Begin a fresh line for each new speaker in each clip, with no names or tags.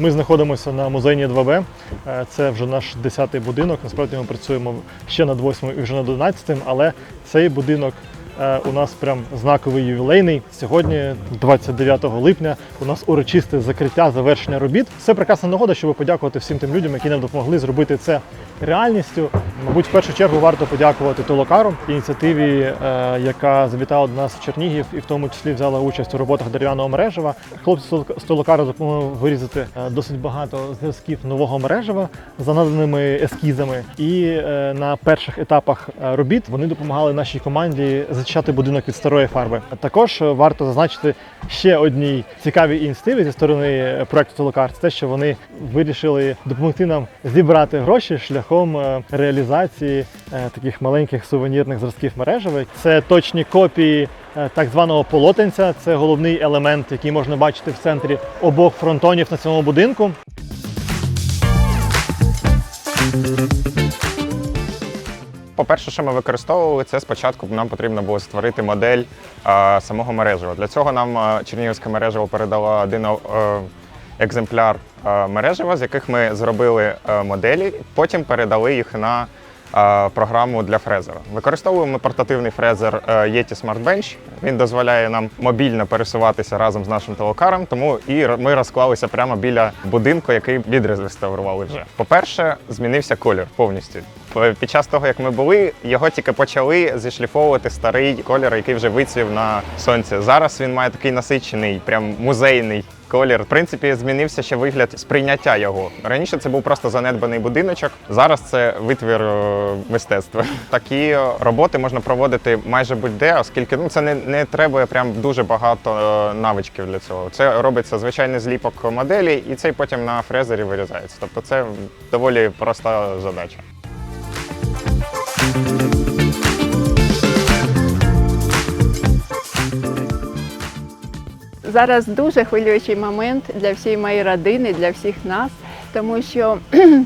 Ми знаходимося на музейні 2Б. Е, Це вже наш 10-й будинок. Насправді ми працюємо ще над 8 і вже над 11, але цей будинок у нас прям знаковий ювілейний. Сьогодні, 29 липня, у нас урочисте закриття завершення робіт. Це прекрасна нагода, щоб подякувати всім тим людям, які нам допомогли зробити це реальністю. Мабуть, в першу чергу варто подякувати Толокару, ініціативі, е, яка завітала до нас в Чернігів і в тому числі взяла участь у роботах дерев'яного мережева. Хлопці з Толокару допомогли вирізати е, досить багато зразків нового мережева за наданими ескізами. І е, на перших етапах е, робіт вони допомагали нашій команді зачищати будинок від старої фарби. Також е, варто зазначити ще одній цікавій ініціативі зі сторони е, проекту Толокар. Це те, що вони вирішили допомогти нам зібрати гроші шляхом е, реалізації таких маленьких сувенірних зразків мережева. Це точні копії так званого полотенця. Це головний елемент, який можна бачити в центрі обох фронтонів на цьому будинку.
По-перше, що ми використовували, це спочатку нам потрібно було створити модель е, самого мережева. Для цього нам Чернігівське мережево передало один е, екземпляр е, мережева, з яких ми зробили е, моделі, потім передали їх на е, програму для фрезера. Використовуємо портативний фрезер е, Yeti Smart. Він дозволяє нам мобільно пересуватися разом з нашим телокаром, тому і ми розклалися прямо біля будинку, який відреставрували вже. По-перше, змінився колір повністю. П- Під час того, як ми були, його тільки почали зішліфовувати старий колір, який вже вицвів на сонці. Зараз він має такий насичений, прям музейний колір. В принципі, змінився ще вигляд сприйняття його. Раніше це був просто занедбаний будиночок. Зараз це витвір е, мистецтва. Такі е, роботи можна проводити майже будь-де, оскільки ну це не, не треба прям дуже багато е, навичків для цього. Це робиться звичайний зліпок моделі, і цей потім на фрезері вирізається. Тобто це доволі проста задача.
Зараз дуже хвилюючий момент для всієї моєї родини, для всіх нас, тому що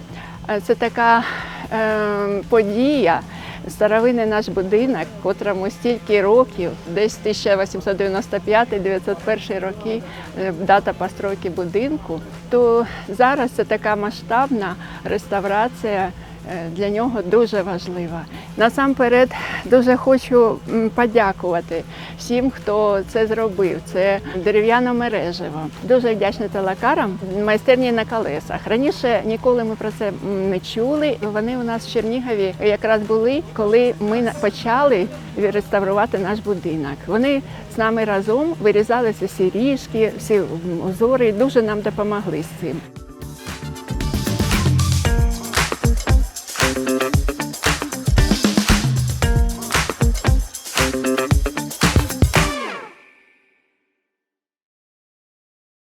це така е, подія. Старовинний наш будинок, котрому стільки років, десь 1895-901 роки, е, дата постройки будинку, то зараз це така масштабна реставрація е, для нього дуже важлива. Насамперед дуже хочу подякувати всім, хто це зробив. Це дерев'яне мережево. Дуже вдячна телакарам майстерні на колесах. Раніше ніколи ми про це не чули. Вони у нас в Чернігові якраз були, коли ми почали реставрувати наш будинок. Вони з нами разом вирізали ці всі ріжки, всі узори дуже нам допомогли з цим.